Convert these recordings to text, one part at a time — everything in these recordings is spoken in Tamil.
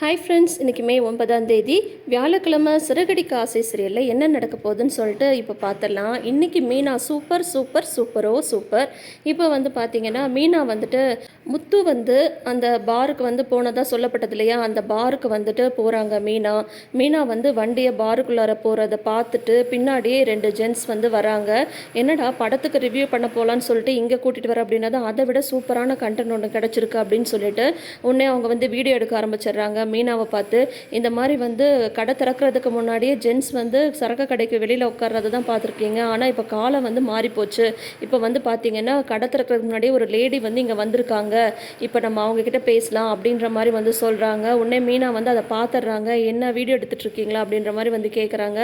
ஹாய் ஃப்ரெண்ட்ஸ் இன்றைக்கி மே ஒன்பதாம் தேதி. வியாழக்கிழமை சிறகடி காசை சீரியலில் என்ன நடக்க போகுதுன்னு சொல்லிட்டு இப்போ பார்த்துடலாம் இன்றைக்கி மீனா சூப்பர் சூப்பர் சூப்பரோ சூப்பர் இப்போ வந்து பார்த்திங்கன்னா மீனா வந்துட்டு முத்து வந்து அந்த பாருக்கு வந்து போனதாக சொல்லப்பட்டது இல்லையா? அந்த பாருக்கு வந்துட்டு போகிறாங்க மீனா. மீனா வந்து வண்டியை பாருக்குள்ளார போகிறத பார்த்துட்டு பின்னாடியே ரெண்டு ஜென்ட்ஸ் வந்து வராங்க. என்னடா படத்துக்கு ரிவ்யூ பண்ண போகலான்னு சொல்லிட்டு இங்கே கூட்டிகிட்டு வர அப்படின்னா அதை விட சூப்பரான கண்டென்ட் ஒன்று கிடச்சிருக்கு அப்படின்னு சொல்லிட்டு உடனே அவங்க வந்து வீடியோ எடுக்க ஆரம்பிச்சிடுறாங்க. மீனாவை பார்த்து இந்த மாதிரி வந்து கடை திறக்கிறதுக்கு முன்னாடியே ஜென்ஸ் வந்து சரக்கு கடைக்கு வெளியில் உட்கார்றது தான் பார்த்துருக்கீங்க. ஆனால் இப்போ காலம் வந்து மாறிப்போச்சு. இப்போ வந்து பார்த்தீங்கன்னா கடை திறக்கிறதுக்கு முன்னாடியே ஒரு லேடி வந்து இங்கே வந்திருக்காங்க. இப்போ நம்ம அவங்க கிட்ட பேசலாம் அப்படின்ற மாதிரி வந்து சொல்கிறாங்க உடனே மீனா வந்து அதை பார்த்துட்றாங்க என்ன வீடியோ எடுத்துட்ருக்கீங்களா அப்படின்ற மாதிரி வந்து கேட்குறாங்க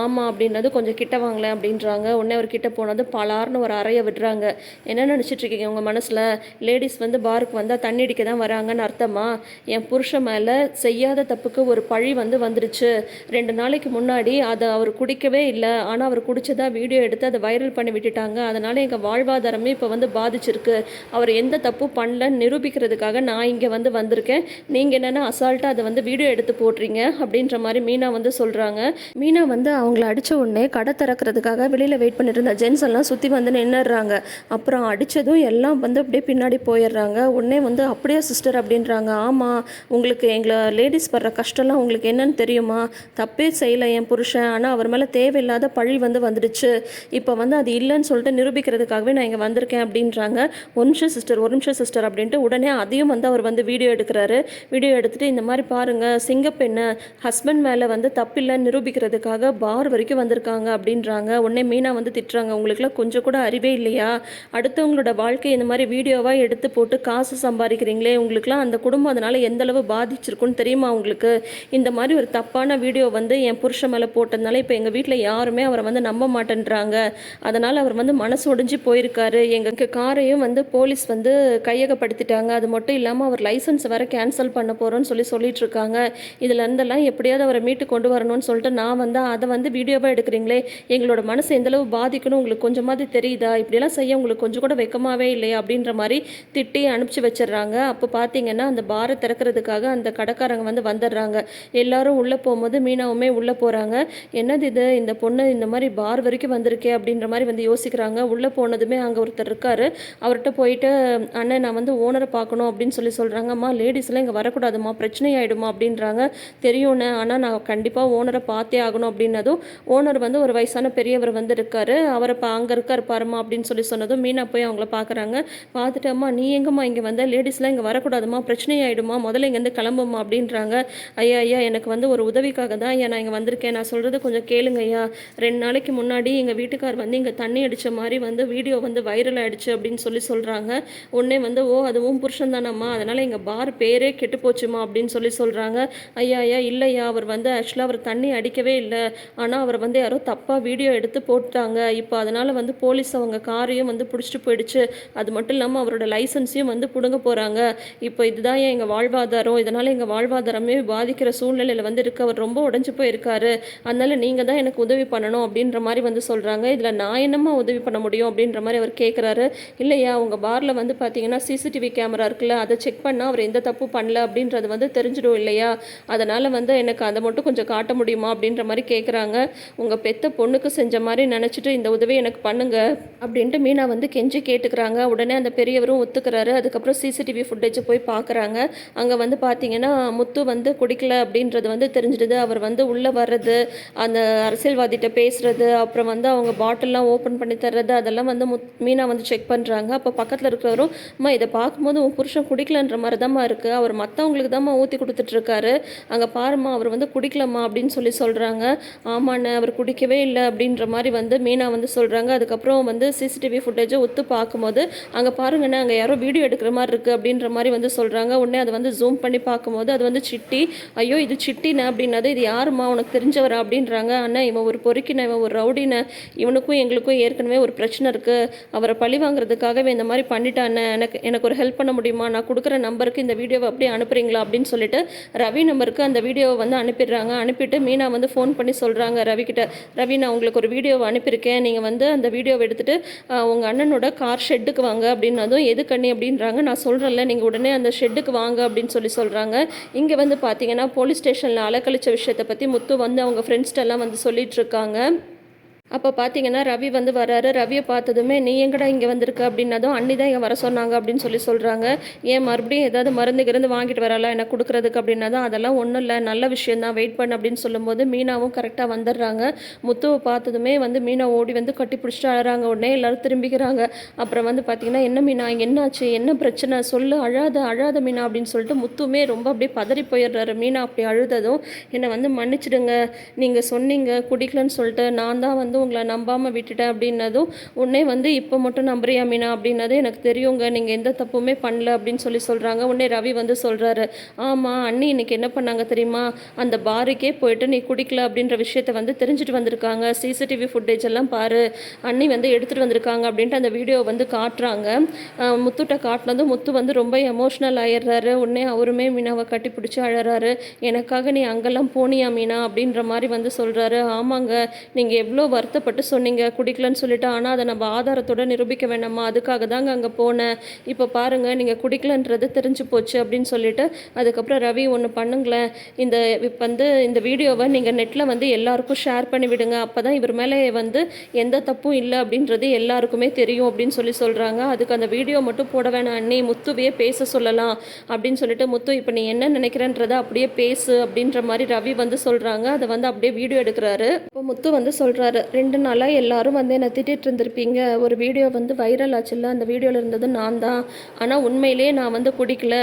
ஆமாம் அப்படின்னது கொஞ்சம் கிட்ட வாங்கலேன் அப்படின்றாங்க. உடனே அவர் கிட்ட போனது பலார்னு ஒரு அறையை விடுறாங்க. என்ன நினச்சிட்டு இருக்கீங்க உங்கள் மனசில்? லேடிஸ் வந்து பாருக்கு வந்தால் தண்ணி அடிக்க தான் வராங்கன்னு அர்த்தமா? என் புருஷன் மேலே செய்யாத தப்புக்கு ஒரு பழி வந்து வந்துருச்சு. ரெண்டு நாளைக்கு முன்னாடி அதை அவர் குடிக்கவே இல்லை. ஆனால் அவர் குடிச்சதா வீடியோ எடுத்து அதை வைரல் பண்ணி விட்டுட்டாங்க. அதனால் எங்கள் வாழ்வாதாரமே இப்போ வந்து பாதிச்சிருக்கு. அவர் எந்த தப்பும் பண்ணலன்னு நிரூபிக்கிறதுக்காக நான் இங்கே வந்து வந்திருக்கேன். நீங்கள் என்னென்னா அசால்ட்டாக அதை வந்து வீடியோ எடுத்து போடுறீங்க அப்படின்ற மாதிரி மீனா வந்து சொல்கிறாங்க மீனா வந்து அவங்கள அடித்த உடனே கடை திறக்கிறதுக்காக வெளியில் வெயிட் பண்ணிட்டு இருந்த ஜென்ஸ் எல்லாம் சுற்றி வந்து நின்னுடுறாங்க. அப்புறம் அடித்ததும் எல்லாம் வந்து அப்படியே பின்னாடி போயிடுறாங்க. உடனே வந்து அப்படியே சிஸ்டர் அப்படின்றாங்க. ஆமாம் உங்களுக்கு எங்களை லேடிஸ் படுற கஷ்டம்லாம் உங்களுக்கு என்னன்னு தெரியுமா? தப்பே செய்யலை என் புருஷன். ஆனால் அவர் மேலே தேவையில்லாத பழி வந்து வந்துடுச்சு. இப்போ வந்து அது இல்லைன்னு சொல்லிட்டு நிரூபிக்கிறதுக்காகவே நான் இங்கே வந்திருக்கேன் அப்படின்றாங்க. ஒரு நிமிஷம் சிஸ்டர் ஒரு நிமிஷம் சிஸ்டர் அப்படின்ட்டு உடனே அதையும் வந்து அவர் வந்து வீடியோ எடுக்கிறாரு. வீடியோ எடுத்துட்டு இந்த மாதிரி பாருங்கள் சிங்கப்பெண்ணு ஹஸ்பண்ட் மேலே வந்து தப்பில்லை நிரூபிக்கிறதுக்காக பார் வரைக்கும் வந்திருக்காங்க அப்படின்றாங்க. உடனே மீனா வந்து திட்டுறாங்க உங்களுக்குலாம் கொஞ்சம் கூட அறிவே இல்லையா? அடுத்தவங்களோட வாழ்க்கை இந்த மாதிரி வீடியோவாக எடுத்து போட்டு காசு சம்பாதிக்கிறீங்களே? உங்களுக்குலாம் அந்த குடும்பம் அதனால் எந்த அளவு பாதிச்சிருக்குன்னு தெரியுமா உங்களுக்கு? இந்த மாதிரி ஒரு தப்பான வீடியோ வந்து என் புருஷன் மேலே போட்டதுனால இப்போ எங்கள் வீட்டில் யாருமே அவரை வந்து நம்ப மாட்டேன்றாங்க. அதனால் அவர் வந்து மனசு ஒடிஞ்சு போயிருக்காரு. எங்கள் காரையும் வந்து போலீஸ் வந்து கையகப்படுத்திட்டாங்க அது மட்டும் இல்லாமல் அவர் லைசன்ஸ் வேற கேன்சல் பண்ண போகிறோன்னு சொல்லி சொல்லிட்டு இருக்காங்க இதுல இருந்தெல்லாம் எப்படியாவது அவரை மீட்டு கொண்டு வரணும்னு சொல்லிட்டு நான் வந்து அதை வந்து வீடியோவாக எடுக்கிறீங்களே எங்களோட மனசு எந்தளவு பாதிக்கணும் உங்களுக்கு கொஞ்சமாவது தெரியுதா? இப்படியெல்லாம் செய்ய உங்களுக்கு கொஞ்சம் கூட வெக்கமாகவே இல்லையா? அப்படின்ற மாதிரி திட்டி அனுப்பிச்சு வச்சிடுறாங்க. அப்போ பார்த்தீங்கன்னா அந்த பாரை திறக்கிறதுக்காக அந்த கடைக்காரங்க வந்து வந்துடுறாங்க. எல்லாரும் உள்ளே போகும்போது மீனாவுமே உள்ளே போகிறாங்க என்னது இது? இந்த பொண்ணு இந்த மாதிரி பார் வரைக்கும் வந்திருக்கே அப்படின்ற மாதிரி வந்து யோசிக்கிறாங்க. உள்ளே போனதுமே அங்கே ஒருத்தர் இருக்காரு. அவர்கிட்ட போயிட்டு அண்ணன் நான் வந்து ஓனரை பார்க்கணும் அப்படின்னு சொல்லி சொல்கிறாங்கம்மா லேடிஸ்லாம் இங்கே வரக்கூடாதும்மா. பிரச்சனை ஆகிடுமா அப்படின்றாங்க. தெரியும்ண்ணே ஆனால் நான் கண்டிப்பாக ஓனரை பார்த்தே ஆகணும் அப்படின்னதும் ஓனர் வந்து ஒரு வயசான பெரியவர் வந்து இருக்காரு. அவரை பா அங்கே இருக்கார் பாருமா அப்படின்னு சொல்லி சொன்னதும் மீனா போய் அவங்கள பார்க்குறாங்க. பார்த்துட்டு அம்மா நீ எங்கம்மா இங்கே வந்த? லேடிஸ்லாம் இங்கே வரக்கூடாதும்மா. பிரச்சனை ஆகிடுமா முதல்ல இங்கேருந்து கிளம்புமா அப்படின்றாங்க. ஐயா ஐயா எனக்கு வந்து ஒரு உதவிக்காக தான் ஐயா நான் இங்கே வந்திருக்கேன். நான் சொல்கிறது கொஞ்சம் கேளுங்க ஐயா. ரெண்டு நாளைக்கு முன்னாடி எங்கள் வீட்டுக்கார் வந்து இங்கே தண்ணி அடித்த மாதிரி வந்து வீடியோ வந்து வைரல் ஆகிடுச்சு அப்படின்னு சொல்லி சொல்கிறாங்க உடனே வந்து ஓ அதுவும் புருஷன் தானம்மா. அதனால் எங்கள் பார் பேரே கெட்டு போச்சுமா அப்படின்னு சொல்லி சொல்கிறாங்க ஐயா ஐயா இல்லையா. அவர் வந்து ஆக்சுவலாக அவர் தண்ணி அடிக்கவே இல்லை. ஆனால் அவர் வந்து யாரோ தப்பாக வீடியோ எடுத்து போட்டாங்க. இப்போ அதனால் வந்து போலீஸ் அவங்க காரையும் வந்து பிடிச்சிட்டு போயிடுச்சு. அது மட்டும் இல்லாமல் அவரோட லைசன்ஸையும் வந்து பிடுங்க போகிறாங்க இப்போ இதுதான் ஏன் எங்கள் வாழ்வாதாரம்? இதனால் எங்கள் வாழ்வாதாரமே பாதிக்கிற சூழ்நிலையில் வந்து இருக்கு. அவர் ரொம்ப உடஞ்சி போயிருக்காரு. அதனால் நீங்கள் தான் எனக்கு உதவி பண்ணணும் அப்படின்ற மாதிரி வந்து சொல்கிறாங்க இதில் நான் என்னம்மா உதவி பண்ண முடியும் அப்படின்ற மாதிரி அவர் கேட்குறாரு இல்லையா உங்கள் பாரில் வந்து பார்த்தீங்கன்னா சிசிடிவி கேமரா இருக்குல்ல அதை செக் பண்ணால் அவர் எந்த தப்பு பண்ணல அப்படின்றது வந்து தெரிஞ்சிடும் இல்லையா? அதனால் வந்து எனக்கு அதை மட்டும் கொஞ்சம் காட்ட முடியுமா அப்படின்ற மாதிரி கேட்குறாங்க உங்கள் பெத்த பொண்ணுக்கு செஞ்ச மாதிரி நினச்சிட்டு இந்த உதவி எனக்கு பண்ணுங்க அப்படின்ட்டு மீனா வந்து கெஞ்சி கேட்டுக்கிறாங்க. உடனே அந்த பெரியவரும் ஒத்துக்கிறாரு. அதுக்கப்புறம் சிசிடிவி ஃபுட்டேஜை போய் பார்க்குறாங்க அங்கே வந்து பார்த்தீங்கன்னா முத்து வந்து குடிக்கல அப்படின்றது வந்து தெரிஞ்சிடுது. அவர் வந்து உள்ளே வர்றது அந்த அரசியல்வாதிகிட்ட பேசுறது அப்புறம் வந்து அவங்க பாட்டில்லாம் ஓப்பன் பண்ணி தர்றது அதெல்லாம் வந்து முத் மீனா வந்து செக் பண்ணுறாங்க அப்போ பக்கத்தில் இருக்கிறவரும் அம்மா இதை பார்க்கும்போது உன் புருஷன் குடிக்கலன்ற மாதிரி தாம்மா இருக்குது அவர் மற்றவங்களுக்கு தாம்மா ஊற்றி கொடுத்துட்ருக்காரு. அங்கே பாரும்மா அவர் வந்து குடிக்கலம்மா அப்படின்னு சொல்லி சொல்கிறாங்க ஆமாண்ணே அவர் குடிக்கவே இல்லை அப்படின்ற மாதிரி வந்து மீனா வந்து சொல்கிறாங்க அதுக்கப்புறம் வந்து சிசிடிவி ஃபுட்டேஜை ஒத்து பார்க்கும்போது அங்கே பாருங்கண்ணே அங்கே யாரோ வீடியோ எடுக்கிற மாதிரி இருக்குது அப்படின்ற மாதிரி வந்து சொல்கிறாங்க உடனே அதை வந்து ஜூம் பண்ணி பார்க்கும்போது அது வந்து சிட்டி. ஐயோ இது சிட்டின அப்படின்னது இது யாரும்மா உனக்கு தெரிஞ்சவரா அப்படின்றாங்க. அண்ணா இவன் ஒரு பொறுக்கின இவன் ஒரு ரவுடின இவனுக்கும் எங்களுக்கும் ஏற்கனவே ஒரு பிரச்சனை இருக்குது அவரை பழி வாங்குறதுக்காகவே இந்த மாதிரி பண்ணிட்டானே. எனக்கு எனக்கு எனக்கு ஒரு ஹெல்ப் பண்ண முடியுமா? நான் கொடுக்குற நம்பருக்கு இந்த வீடியோவை அப்படியே அனுப்புறீங்களா? அப்படின்னு சொல்லிட்டு ரவி நம்பருக்கு அந்த வீடியோவை வந்து அனுப்பிடுறாங்க. அனுப்பிட்டு மீனா வந்து ஃபோன் பண்ணி சொல்கிறாங்க ரவி ரவி நான் உங்களுக்கு ஒரு வீடியோவை அனுப்பியிருக்கேன். நீங்கள் வந்து அந்த வீடியோவை எடுத்துகிட்டு உங்கள் அண்ணனோட கார் ஷெட்டுக்கு வாங்க அப்படின்னதும் எது கண்ணி? அப்படின்றாங்க. நான் சொல்கிறேன்ல நீங்கள் உடனே அந்த ஷெட்டுக்கு வாங்க அப்படின்னு சொல்லி சொல்கிறாங்க இங்கே வந்து பார்த்தீங்கன்னா போலீஸ் ஸ்டேஷனில் அலக்கழிச்ச விஷயத்தை பற்றி முத்து வந்து அவங்க ஃப்ரெண்ட்ஸ்டெல்லாம் வந்து சொல்லிகிட்ருக்காங்க அப்போ பார்த்தீங்கன்னா ரவி வந்து வராரு. ரவியை பார்த்ததுமே நீ எங்கடா இங்கே வந்திருக்க? அப்படின்னதும் அண்ணி தான் இங்கே வர சொன்னாங்க அப்படின்னு சொல்லி சொல்கிறாங்க ஏன் மறுபடியும் ஏதாவது மருந்து கிருந்து வாங்கிட்டு வரலாம் எனக்கு கொடுக்குறதுக்கு? அப்படின்னா அதெல்லாம் ஒன்றும் இல்லை. நல்ல விஷயம் தான். வெயிட் பண்ண அப்படின்னு சொல்லும்போது மீனாவும் கரெக்டாக வந்துடுறாங்க. முத்துவை பார்த்ததுமே வந்து மீனா ஓடி வந்து கட்டி பிடிச்சிட்டு அழறாங்க. உடனே எல்லோரும் திரும்பிக்கிறாங்க. அப்புறம் வந்து பார்த்தீங்கன்னா என்ன மீனா? என்னாச்சு? என்ன பிரச்சனை? சொல்லு. அழாத அழாத மீனா அப்படின்னு சொல்லிட்டு முத்துமே ரொம்ப அப்படியே பதறி போயிடுறாரு. மீனா அப்படி அழுததும் என்னை வந்து மன்னிச்சிடுங்க. நீங்கள் சொன்னீங்க குடிக்கலன்னு சொல்லிட்டு நான் தான் வந்து உங்களை நம்பாமல் விட்டுட்டேன் அப்படின்னதும் உடனே வந்து இப்போ மட்டும் நம்புறியா மீனா அப்படின்னது எனக்கு தெரியுங்க. நீங்கள் எந்த தப்புமே பண்ணல அப்படின்னு சொல்லி சொல்கிறாங்க உடனே ரவி வந்து சொல்கிறாரு ஆமாம் அண்ணி இன்னைக்கு என்ன பண்ணாங்க தெரியுமா? அந்த பாருக்கே போயிட்டு நீ குடிக்கல அப்படின்ற விஷயத்த வந்து தெரிஞ்சுட்டு வந்திருக்காங்க. சிசிடிவி ஃபுட்டேஜ் எல்லாம் பாரு. அண்ணி வந்து எடுத்துகிட்டு வந்திருக்காங்க அப்படின்ட்டு அந்த வீடியோ வந்து காட்டுறாங்க. முத்துட்ட காட்டினதும் முத்து வந்து ரொம்ப எமோஷ்னல் ஆயிடுறாரு. உடனே அவருமே மீனாவை கட்டி பிடிச்சி அழறாரு. எனக்காக நீ அங்கெல்லாம் போனியா மீனா அப்படின்ற மாதிரி வந்து சொல்கிறாரு ஆமாங்க நீங்கள் எவ்வளோ வருத்தப்பட்டு சொன்னீங்க குடிக்கலன்னு சொல்லிட்டு. ஆனால் அதை நம்ம ஆதாரத்தோட நிரூபிக்க வேண்டாமா அதுக்காக தாங்க அங்கே போனேன். இப்போ பாருங்கள் நீங்கள் குடிக்கலன்றது தெரிஞ்சு போச்சு அப்படின்னு சொல்லிட்டு அதுக்கப்புறம் ரவி ஒன்று பண்ணுங்களேன். இந்த இப்போ வந்து இந்த வீடியோவை நீங்கள் நெட்டில் வந்து எல்லாருக்கும் ஷேர் பண்ணி விடுங்க. அப்போ தான் இவர் மேலே வந்து எந்த தப்பும் இல்லை அப்படின்றது எல்லாருக்குமே தெரியும் அப்படின்னு சொல்லி சொல்கிறாங்க அதுக்கு அந்த வீடியோ மட்டும் போட வேணாம். அண்ணி முத்துவையே பேச சொல்லலாம் அப்படின்னு சொல்லிட்டு முத்து இப்போ நீ என்ன நினைக்கிறன்றத அப்படியே பேசு அப்படின்ற மாதிரி ரவி வந்து சொல்கிறாங்க அதை வந்து அப்படியே வீடியோ எடுக்கிறாரு. இப்போ முத்து வந்து சொல்கிறாரு ரெண்டு நாளாக எல்லாரும் வந்து என்னை திட்டிகிட்டு இருந்திருப்பீங்க. ஒரு வீடியோ வந்து வைரல் ஆச்சுல்ல அந்த வீடியோவில் இருந்தது நான் தான் ஆனால் உண்மையிலேயே நான் வந்து குடிக்கல.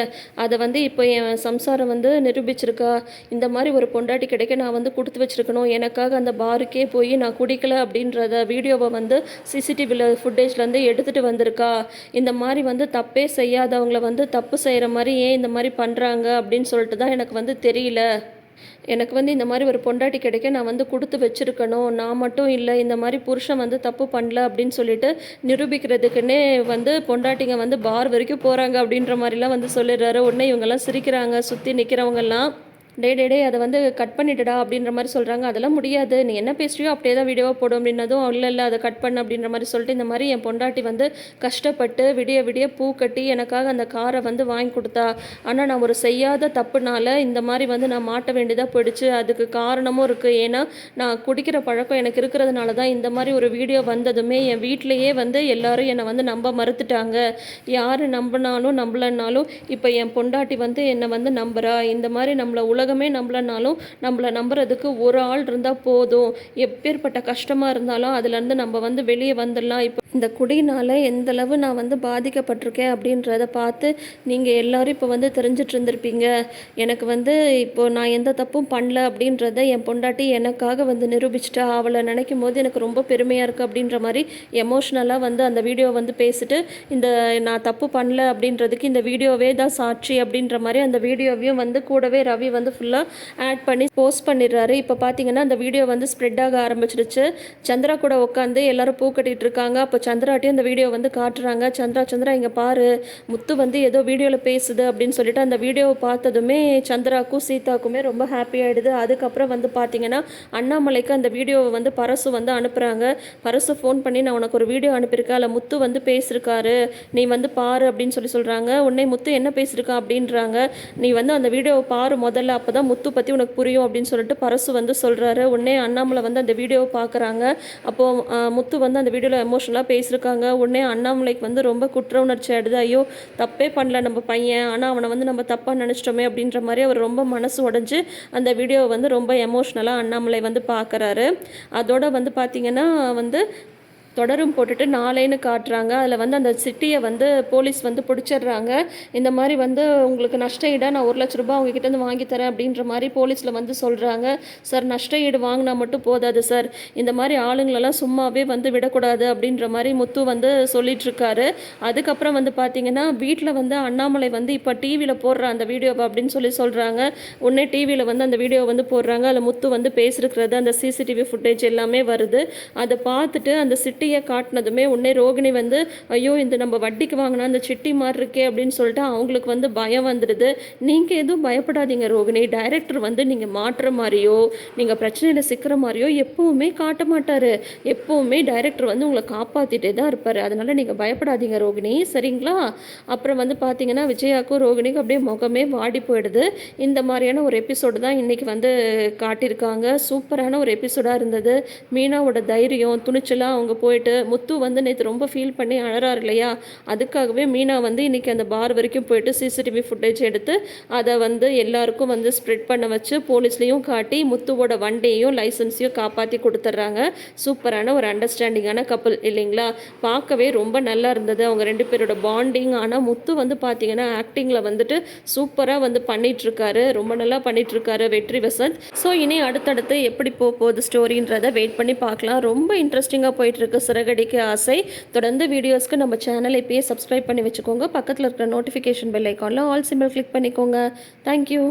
அதை வந்து இப்போ என் சம்சாரம் வந்து நிரூபிச்சிருக்கா. இந்த மாதிரி ஒரு பொண்டாட்டி கிடைக்க நான் வந்து கொடுத்து வச்சுருக்கணும். எனக்காக அந்த பாருக்கே போய் நான் குடிக்கல அப்படின்றத வீடியோவை வந்து சிசிடிவியில் ஃபுட்டேஜ்லேருந்து எடுத்துகிட்டு வந்திருக்கா. இந்த மாதிரி வந்து தப்பே செய்யாதவங்கள வந்து தப்பு செய்கிற மாதிரி ஏன் இந்த மாதிரி பண்ணுறாங்க அப்படின்னு சொல்லிட்டு தான் எனக்கு வந்து தெரியல. எனக்கு வந்து இந்த மாதிரி ஒரு பொண்டாட்டி கிடைக்க நான் வந்து கொடுத்து வச்சிருக்கணும். நான் மட்டும் இல்லை இந்த மாதிரி புருஷன் வந்து தப்பு பண்ணல அப்படின்னு சொல்லிட்டு நிரூபிக்கிறதுக்குன்னே வந்து பொண்டாட்டிங்க வந்து பார் வரைக்கும் போகிறாங்க அப்படின்ற மாதிரிலாம் வந்து சொல்லிடுறாரு. உடனே இவங்கெல்லாம் சிரிக்கிறாங்க சுற்றி நிற்கிறவங்கெல்லாம் டே டே டே அதை வந்து கட் பண்ணிட்டுடா அப்படின்ற மாதிரி சொல்கிறாங்க அதெல்லாம் முடியாது. நீ என்ன பேசுறியோ அப்படியே தான் வீடியோவாக போடும் அப்படின்னதும் இல்லை இல்லை அதை கட் பண்ண அப்படின்ற மாதிரி சொல்லிட்டு இந்த மாதிரி என் பொண்டாட்டி வந்து கஷ்டப்பட்டு விடிய விடிய பூ கட்டி எனக்காக அந்த காரை வந்து வாங்கி கொடுத்தா. ஆனால் நான் ஒரு செய்யாத தப்புனால இந்த மாதிரி வந்து நான் மாட்ட வேண்டியதாக போயிடுச்சு. அதுக்கு காரணமும் இருக்குது ஏன்னா நான் குடிக்கிற பழக்கம் எனக்கு இருக்கிறதுனால தான் இந்த மாதிரி ஒரு வீடியோ வந்ததுமே என் வீட்டிலையே வந்து எல்லாரும் என்னை வந்து நம்ப மறுத்துட்டாங்க. யார் நம்பினாலும் நம்பலனாலும் இப்போ என் பொண்டாட்டி வந்து என்னை வந்து நம்புறா. இந்த மாதிரி நம்மளை உலகமே நம்பலனாலும் நம்மளை நம்புறதுக்கு ஒரு ஆள் இருந்தால் போதும். எப்பேற்பட்ட கஷ்டமாக இருந்தாலும் அதுலேருந்து நம்ம வந்து வெளியே வந்துடலாம் இப்போ இந்த குடினால் எந்தளவு நான் வந்து பாதிக்கப்பட்டிருக்கேன் அப்படின்றத பார்த்து நீங்கள் எல்லோரும் இப்போ வந்து தெரிஞ்சிட்டு இருந்திருப்பீங்க எனக்கு வந்து இப்போ நான் எந்த தப்பும் பண்ணல அப்படின்றத என் பொண்டாட்டி எனக்காக வந்து நிரூபிச்சிட்டா அவளை நினைக்கும் போது எனக்கு ரொம்ப பெருமையாக இருக்குது அப்படின்ற மாதிரி எமோஷ்னலாக வந்து அந்த வீடியோ வந்து பேசிட்டு இந்த நான் தப்பு பண்ணல அப்படின்றதுக்கு இந்த வீடியோவே தான் சாட்சி அப்படின்ற மாதிரி அந்த வீடியோவையும் வந்து கூடவே ரவி வந்து ஃபுல்லாக ஆட் பண்ணி போஸ்ட் பண்ணிடுறாரு. இப்போ பார்த்தீங்கன்னா அந்த வீடியோ வந்து ஸ்ப்ரெட் ஆக ஆரம்பிச்சிடுச்சு. சந்திரா கூட உட்காந்து எல்லாரும் பூ கட்டிகிட்டு இருக்காங்க. அப்போ சந்திராட்டையும் அந்த வீடியோ வந்து காட்டுறாங்க. சந்திரா சந்திரா இங்கே பாரு. முத்து வந்து ஏதோ வீடியோவில் பேசுது அப்படின்னு சொல்லிட்டு அந்த வீடியோவை பார்த்ததுமே சந்திராக்கும் சீதாக்குமே ரொம்ப ஹாப்பி ஆகிடுது அதுக்கப்புறம் வந்து பார்த்தீங்கன்னா அண்ணாமலைக்கு அந்த வீடியோவை வந்து பரசு வந்து அனுப்புகிறாங்க பரசு ஃபோன் பண்ணி நான் உனக்கு ஒரு வீடியோ அனுப்பியிருக்கேன். அதில் முத்து வந்து பேசியிருக்காரு. நீ வந்து பாரு அப்படின்னு சொல்லி சொல்கிறாங்க உன்னை முத்து என்ன பேசியிருக்கா அப்படின்றாங்க. நீ வந்து அந்த வீடியோவை பாரு முதல்ல. அப்போ தான் முத்து பற்றி உனக்கு புரியும் அப்படின்னு சொல்லிட்டு பரசு வந்து சொல்கிறாரு உடனே அண்ணாமலை வந்து அந்த வீடியோவை பார்க்குறாங்க அப்போது முத்து வந்து அந்த வீடியோவில் எமோஷனலாக பேசியிருக்காங்க. உடனே அண்ணாமலைக்கு வந்து ரொம்ப குற்ற உணர்ச்சி ஆயிடுது. ஐயோ தப்பே பண்ணல நம்ம பையன். ஆனால் அவனை வந்து நம்ம தப்பாக நினச்சிட்டோமே அப்படின்ற மாதிரி அவர் ரொம்ப மனசு உடஞ்சி அந்த வீடியோவை வந்து ரொம்ப எமோஷ்னலாக அண்ணாமலை வந்து பார்க்குறாரு அதோட வந்து பார்த்திங்கன்னா வந்து தொடரும் போட்டுட்டு நாளைன்னு காட்டுறாங்க. அதில் வந்து அந்த சிட்டியை வந்து போலீஸ் வந்து பிடிச்சிடுறாங்க. இந்த மாதிரி வந்து உங்களுக்கு நஷ்ட ஈடாக நான் ஒரு லட்ச ரூபாய் உங்ககிட்ட இருந்து வாங்கி தரேன் அப்படின்ற மாதிரி போலீஸில் வந்து சொல்கிறாங்க சார் நஷ்ட ஈடு வாங்கினா மட்டும் போதாது சார். இந்த மாதிரி ஆளுங்களெல்லாம் சும்மாவே வந்து விடக்கூடாது அப்படின்ற மாதிரி முத்து வந்து சொல்லிகிட்ருக்காரு அதுக்கப்புறம் வந்து பார்த்தீங்கன்னா வீட்டில் வந்து அண்ணாமலை வந்து இப்போ டிவியில் போடுற அந்த வீடியோவை அப்படின்னு சொல்லி சொல்கிறாங்க உடனே டிவியில் வந்து அந்த வீடியோ வந்து போடுறாங்க. அதில் முத்து வந்து பேசிருக்கிறது அந்த சிசிடிவி ஃபுட்டேஜ் எல்லாமே வருது. அதை பார்த்துட்டு அந்த சிட்டி சிட்டியை காட்டினதுமே உடனே ரோகிணி வந்து ஐயோ இந்த நம்ம வட்டிக்கு வாங்கினா அந்த சிட்டி மாதிரி இருக்கே அப்படின்னு சொல்லிட்டு அவங்களுக்கு வந்து பயம் வந்துடுது. நீங்கள் எதுவும் பயப்படாதீங்க ரோகிணி. டைரக்டர் வந்து நீங்கள் மாட்டுற மாதிரியோ நீங்கள் பிரச்சனையில் சிக்கிற மாதிரியோ எப்போவுமே காட்ட மாட்டார். எப்போவுமே டைரக்டர் வந்து உங்களை காப்பாற்றிட்டே தான் இருப்பார். அதனால் நீங்கள் பயப்படாதீங்க ரோகிணி. சரிங்களா? அப்புறம் வந்து பார்த்தீங்கன்னா விஜயாக்கும் ரோகிணிக்கும் அப்படியே முகமே வாடி போயிடுது. இந்த மாதிரியான ஒரு எபிசோடு தான் இன்றைக்கி வந்து காட்டியிருக்காங்க. சூப்பரான ஒரு எபிசோடாக இருந்தது. மீனாவோட தைரியம் துணிச்சலாக அவங்க போய் போயிட்டு முத்து வந்து நேற்று ரொம்ப ஃபீல் பண்ணி அழறாரு இல்லையா? அதுக்காகவே மீனா வந்து இன்றைக்கி அந்த பார் வரைக்கும் போயிட்டு சிசிடிவி ஃபுட்டேஜ் எடுத்து அதை வந்து எல்லாருக்கும் வந்து ஸ்ப்ரெட் பண்ண வச்சு போலீஸ்லேயும் காட்டி முத்துவோட வண்டியையும் லைசன்ஸையும் காப்பாற்றி கொடுத்துட்றாங்க. சூப்பரான ஒரு அண்டர்ஸ்டாண்டிங்கான கப்பல் இல்லைங்களா? பார்க்கவே ரொம்ப நல்லா இருந்தது. அவங்க ரெண்டு பேரோட பாண்டிங் ஆனால் முத்து வந்து பார்த்தீங்கன்னா ஆக்டிங்கில் வந்துட்டு சூப்பராக வந்து பண்ணிகிட்ருக்காரு ரொம்ப நல்லா பண்ணிகிட்ருக்காரு வெற்றி வசந்த். ஸோ இனி அடுத்தடுத்து எப்படி போக போகுது ஸ்டோரின்றதை வெயிட் பண்ணி பார்க்கலாம். ரொம்ப இன்ட்ரெஸ்டிங்காக போயிட்டுருக்கு சிறகடிக்க ஆசை. தொடர்ந்து வீடியோஸ்க்கு நம்ம சேனலை இப்பயே சப்ஸ்கிரைப் பண்ணி வச்சுக்கோங்க. பக்கத்தில் இருக்கிற நோட்டிஃபிகேஷன் பெல் ஐக்கானில் ஆல் சிம்பிள் கிளிக் பண்ணிக்கோங்க. Thank you